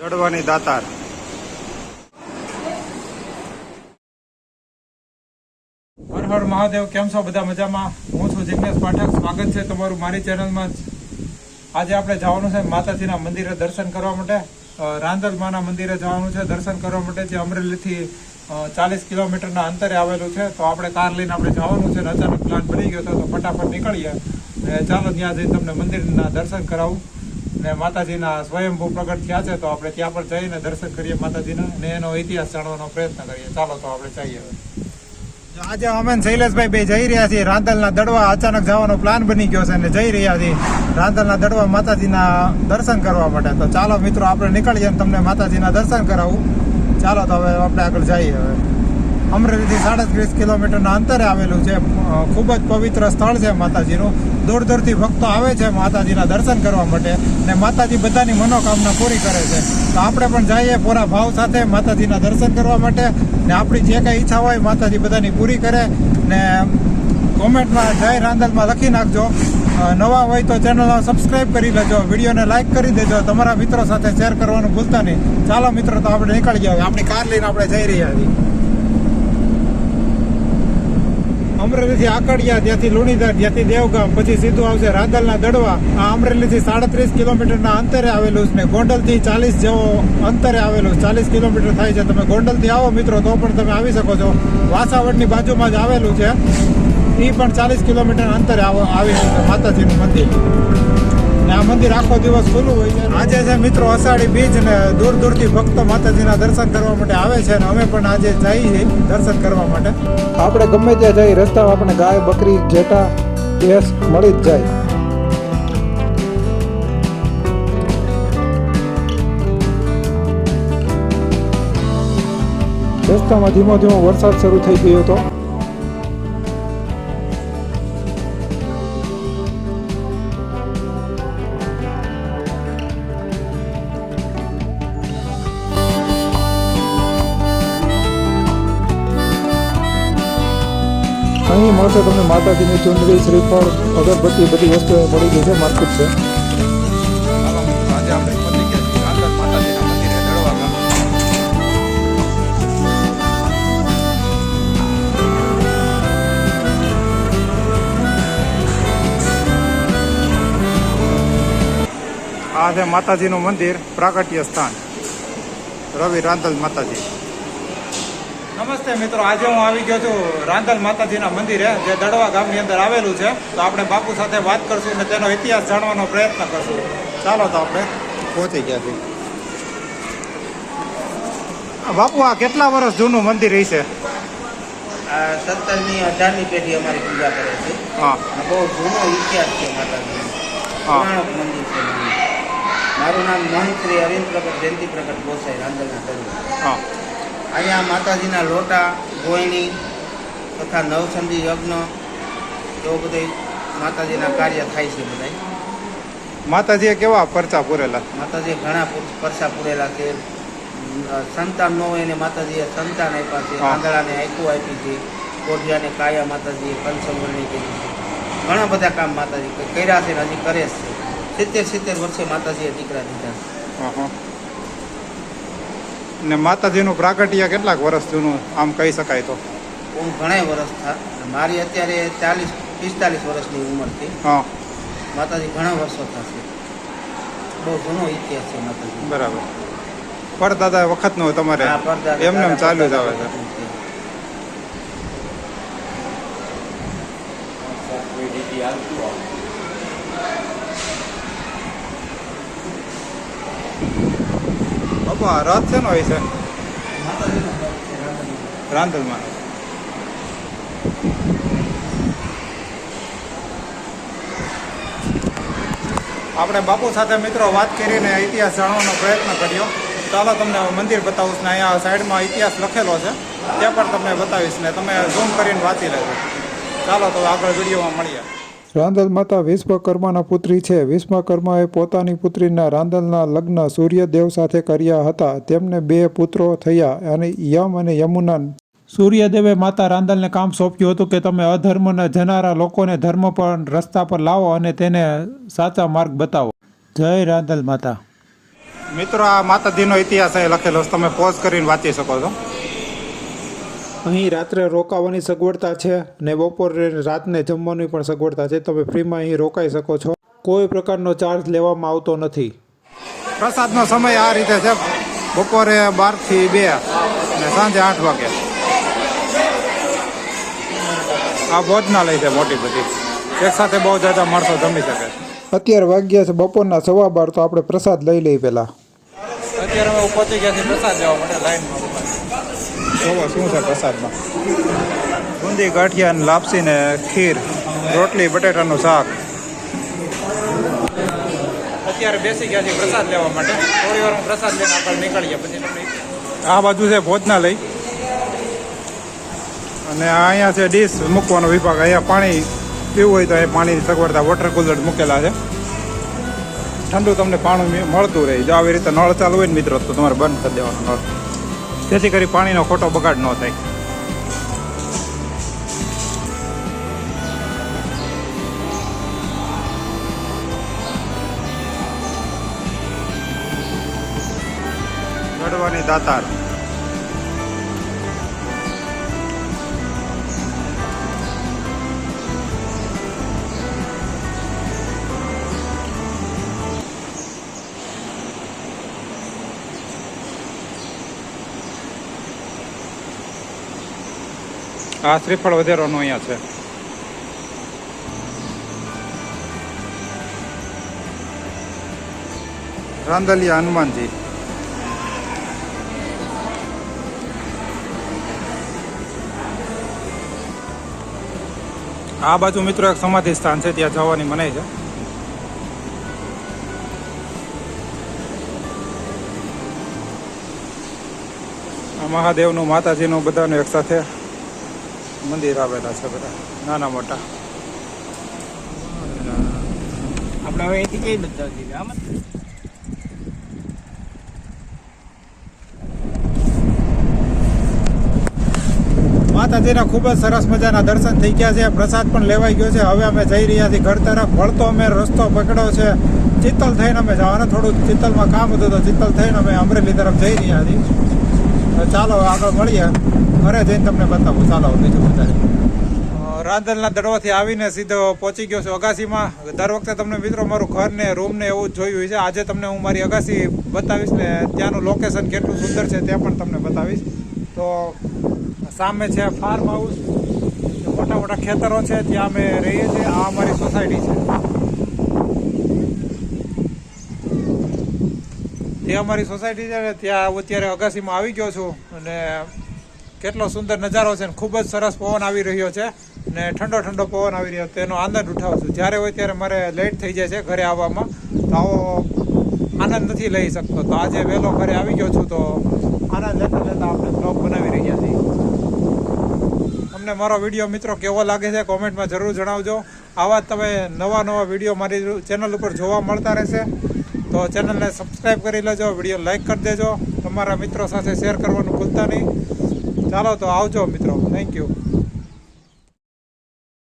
દડવાની દાતાર. હર હર મહાદેવ, કેમ છો બધા મજામાં? હું છું જિગ્નેશ પાઠક. સ્વાગત છે તમારું મારી ચેનલમાં આજે આપણે જવાનું છે માતાજીના મંદિરે દર્શન કરવા માટે. રાંદલમાના મંદિરે જવાનું છે દર્શન કરવા માટે, જે અમરેલીથી ચાલીસ કિલોમીટરના અંતરે આવેલું છે. તો આપણે કાર લઈને આપણે જવાનું છે અને અચાનક પ્લાન બની ગયો હતો તો ફટાફટ નીકળીએ. ને ચાલો ત્યાં જઈને તમને મંદિરના દર્શન કરાવું. ને માતાજીના સ્વયંભૂ પ્રગટ થયા છે, તો આપણે ત્યાં પર જઈને દર્શન કરીએ માતાજીના. અને એનો ઇતિહાસ જાણવાનો પ્રયત્ન કરીએ. ચાલો તો આપણે જઈએ હવે. આજે અમે ને શૈલેષભાઈ બે જઈ રહ્યા છીએ. રાંદલના દડવા અચાનક જવાનો પ્લાન બની ગયો છે અને જઈ રહ્યા છીએ. રાંદલના દડવા માતાજીના દર્શન કરવા માટે. તો ચાલો મિત્રો, આપણે નીકળીએ અને તમને માતાજીના દર્શન કરાવું. ચાલો તો હવે આપણે આગળ જઈએ હવે. અમરેલીથી સાડત્રીસ કિલોમીટરના અંતરે આવેલું છે. ખૂબ જ પવિત્ર સ્થળ છે માતાજીનું. દૂર દૂરથી ભક્તો આવે છે માતાજીના દર્શન કરવા માટે ને માતાજી બધાની મનોકામના પૂરી કરે છે. તો આપણે પણ જઈએ પૂરા ભાવ સાથે માતાજીના દર્શન કરવા માટે ને આપણી જે કાંઈ ઈચ્છા હોય માતાજી બધાની પૂરી કરે ને કોમેન્ટમાં જય રાંદલમાં લખી નાખજો. નવા હોય તો ચેનલ સબસ્ક્રાઈબ કરી લેજો. વિડીયોને લાઈક કરી દેજો. તમારા મિત્રો સાથે શેર કરવાનું ભૂલતા નહીં. ચાલો મિત્રો, તો આપણે નીકળી ગયા. આપણી કાર લઈને આપણે જઈ રહ્યા છીએ. અમરેલીથી આકડિયા, ત્યાંથી લુણીધર, ત્યાંથી દેવગામ, પછી સીધું આવશે રાદલના દડવા. આ અમરેલીથી સાડત્રીસ કિલોમીટરના અંતરે આવેલું છે ને ગોંડલથી ચાલીસ જેવો અંતરે આવેલું ચાલીસ કિલોમીટર થાય છે. તમે ગોંડલથી આવો મિત્રો, તો પણ તમે આવી શકો છો. વાસાવડની બાજુમાં જ આવેલું છે. એ પણ ચાલીસ કિલોમીટર અંતરે આવી રહ્યું છે માતાજીનું મંદિર. આ મંદિર આખો દિવસ ખુલ્લું હોય છે. આજે છે મિત્રો અષાઢી બીજ ને દૂર દૂરથી ભક્તો માતાજીના દર્શન કરવા માટે આવે છે અને અમે પણ આજે જઈએ દર્શન કરવા માટે. આપણે ગમે ત્યાં જઈ રસ્તામાં આપણે ગાય, બકરી જેટા ભેંસ મળી જ જાય. રસ્તામાં ધીમો ધીમો વરસાદ શરૂ થઈ ગયો હતો. અહીં મળશે તમને માતાજીની ચૂંટણી શ્રીફળ અગરબત્તી બધી વસ્તુઓ મળી ગઈ છે, માર્કેટ છે. આ છે માતાજીનું મંદિર, પ્રાગટ્ય સ્થાન. રવિ રાંધલ માતાજી. નમસ્તે મિત્રો. આજે હું આવી ગયો છું રાંધલ માતાજીના મંદિરે જે દડવા ગામની અંદર આવેલું છે. તો આપણે બાપુ સાથે વાત કરશું અને તેનો ઇતિહાસ જાણવાનો પ્રયત્ન કરશું. ચાલો તો આપણે પહોંચી ગયા છીએ. બાપુ આ કેટલા વર્ષ જૂનું મંદિર છે? આ સત્તરની અઢારમી પેઢી અમારી પૂજા કરે છે. હા. બહુ જૂનો ઇતિહાસ છે માતાજીનો. હા. પુરાણક મંદિર છે મારું નામ મહંત શ્રી અરવિંદ પ્રગટ જયંતિ પ્રગટ ગોસાઈ રાંધલના તળિયે હા. અહીંયા માતાજીના લોટા ગોયણી તથા નવસંધી યજ્ઞ એવું બધો માતાજીના કાર્ય થાય છે બધા માતાજીએ કેવા પરચા પૂરેલા? માતાજીએ ઘણા પરચા પૂરેલા છે. સંતાન ન હોય એને માતાજીએ સંતાન આપ્યા છે. આંધળાને આખું આપી છે. કોઢિયાને કાયા માતાજીએ પંચમરણી કરી છે. ઘણા બધા કામ માતાજી કર્યા છે ને હજી કરે છે. સિત્તેર સિત્તેર વર્ષે માતાજીએ દીકરા દીધા છે. ને માતાજીનું પ્રાગટ્ય કેટલાક વર્ષ જૂનું આમ કહી શકાય તો? હું ઘણા વર્ષ થા મારી અત્યારે ચાલીસ પિસ્તાલીસ વર્ષની ઉંમર છે હા. માતાજી ઘણા વર્ષો થશે. બહુ ઘણો ઇતિહાસ છે માતાજી બરાબર. પરદાદા વખતનું તમારે. એમને એમ ચાલુ જ આવે છે. બાપા રથ છે ને હોય છે. રાંદલમાં આપણે બાપુ સાથે મિત્રો વાત કરીને ઇતિહાસ જાણવાનો પ્રયત્ન કર્યો. ચાલો તમને મંદિર બતાવું ને અહીંયા સાઈડમાં ઇતિહાસ લખેલો છે. તે પણ તમને બતાવીશ ને તમે ઝૂમ કરીને વાંચી લેજો. ચાલો તો આગળ વિડીયોમાં મળીએ. રાંદલ માતા વિશ્વકર્માના પુત્રી છે. વિશ્વકર્માએ પોતાની પુત્રીના રાંદલના લગ્ન સૂર્યદેવ સાથે કર્યા હતા. તેમને બે પુત્રો થયા અને યમ અને યમુના સૂર્યદેવે માતા રાંદલને કામ સોંપ્યું હતું કે તમે અધર્મના જનારા લોકોને ધર્મ પર રસ્તા પર લાવો અને તેને સાચા માર્ગ બતાવો. જય રાંદલ માતા મિત્રો, આ માતાજીનો ઇતિહાસ લખેલો તમે પોઝ કરીને વાંચી શકો છો. અહીં રાત્રે રોકાવાની સગવડતા છે ને બપોરે રાતને જમવાની પણ સગવડતા છે. તમે ફ્રીમાં અહીં રોકાઈ શકો છો. કોઈ પ્રકારનો ચાર્જ લેવામાં આવતો નથી. પ્રસાદનો સમય આ રીતે છે. બપોરે બારથી બે અને સાંજે આઠ વાગે. આ ભોજનાલય છે મોટી બધી. એક સાથે બહુ જાજા માણસો જમી શકે અત્યારે વાગ્યા છે બપોરના સવા બાર તો આપણે પ્રસાદ લઈ લઈ પહેલાં. અત્યારે અમે પહોંચી ગયા છીએ. પ્રસાદ લેવા માટે લાઈનમાં. જોવો શું છે પ્રસાદમાં. બુંદી ગાંઠિયા લાપસી ને ખીર રોટલી બટેટાનું શાક. અત્યારે બેસી ગયા છે પ્રસાદ લેવા માટે. થોડી વાર પ્રસાદ લઈને આપણે નીકળીએ પછી આ બાજુ છે ભોજનાલય. અને આ અહીંયા છે ડીશ મૂકવાનો વિભાગ. અહીંયા પાણી પીવું હોય તો એ પાણીની સગવડતા વોટર કુલર મૂકેલા છે. ઠંડુ તમને પાણી મળતું રહે. જો આવી રીતે નળ ચાલુ હોય ને મિત્રો તો તમારે બંધ કરી દેવાનો નળ. જેથી કરી પાણીનો ખોટો બગાડ ન થાય. ચડવાની દાતાર. આ શ્રીફળ વધેરોનું અહીંયા છે. રાંદલિયા હનુમાનજી. આ બાજુ મિત્રો એક સમાધિ સ્થાન છે, ત્યાં જવાની મનાઈ છે. મહાદેવનું માતાજીનું બધાનું એક સાથે મંદિર આવેલા છે બધા. નાના મોટા. આપણે હવે અહીંથી કઈ બધા જઈએ? આમાં માતાજીના ખૂબ જ સરસ મજાના દર્શન થઈ ગયા છે. પ્રસાદ પણ લેવાઈ ગયો છે. હવે અમે જઈ રહ્યા છીએ ઘર તરફ. વળતો અમે રસ્તો પકડ્યો છે. ચિત્તલ થઈને અમે જવાના. થોડું ચિત્તલમાં કામ હતું તો ચિત્તલ થઈને અમે અમરેલી તરફ જઈ રહ્યા છીએ. ચાલો, આગળ મળીએ ઘરે જઈને તમને બતાવું. ચાલો, બીજું વધારે રાંદલના દડવાથી આવીને સીધો પહોંચી ગયો છું અગાસીમાં. દર વખતે તમને મિત્રો મારું ઘર ને રૂમ ને એવું જોયું છે. આજે તમને હું મારી અગાસી બતાવીશ ને ત્યાંનું લોકેશન કેટલું સુંદર છે તે પણ તમને બતાવીશ. તો સામે છે ફાર્મ હાઉસ મોટા મોટા ખેતરો છે ત્યાં અમે રહીએ છીએ. આ અમારી સોસાયટી છે. એ અમારી સોસાયટી છે ને ત્યાં અત્યારે અગાસીમાં આવી ગયો છું અને કેટલો સુંદર નજારો છે ને ખૂબ જ સરસ પવન આવી રહ્યો છે ને ઠંડો ઠંડો પવન આવી રહ્યો, તેનો આનંદ ઉઠાવું છું. જ્યારે હોય ત્યારે મારે લેટ થઈ જાય છે ઘરે આવવામાં, તો આવો આનંદ નથી લઈ શકતો. તો આજે વહેલો ઘરે આવી ગયો છું તો આનંદ લેતા લેતા આપણે બ્લોગ બનાવી રહ્યા છીએ. તમને મારો વીડિયો મિત્રો કેવો લાગે છે કોમેન્ટમાં જરૂર જણાવજો. આવા તમે નવા નવા વીડિયો મારી ચેનલ ઉપર જોવા મળતા રહેશે. તો ચેનલને સબસ્ક્રાઈબ કરી લેજો, વીડિયો લાઈક કરી દેજો. તમારા મિત્રો સાથે શેર કરવાનું ભૂલતા નહીં. ચાલો તો આવજો મિત્રો. Thank you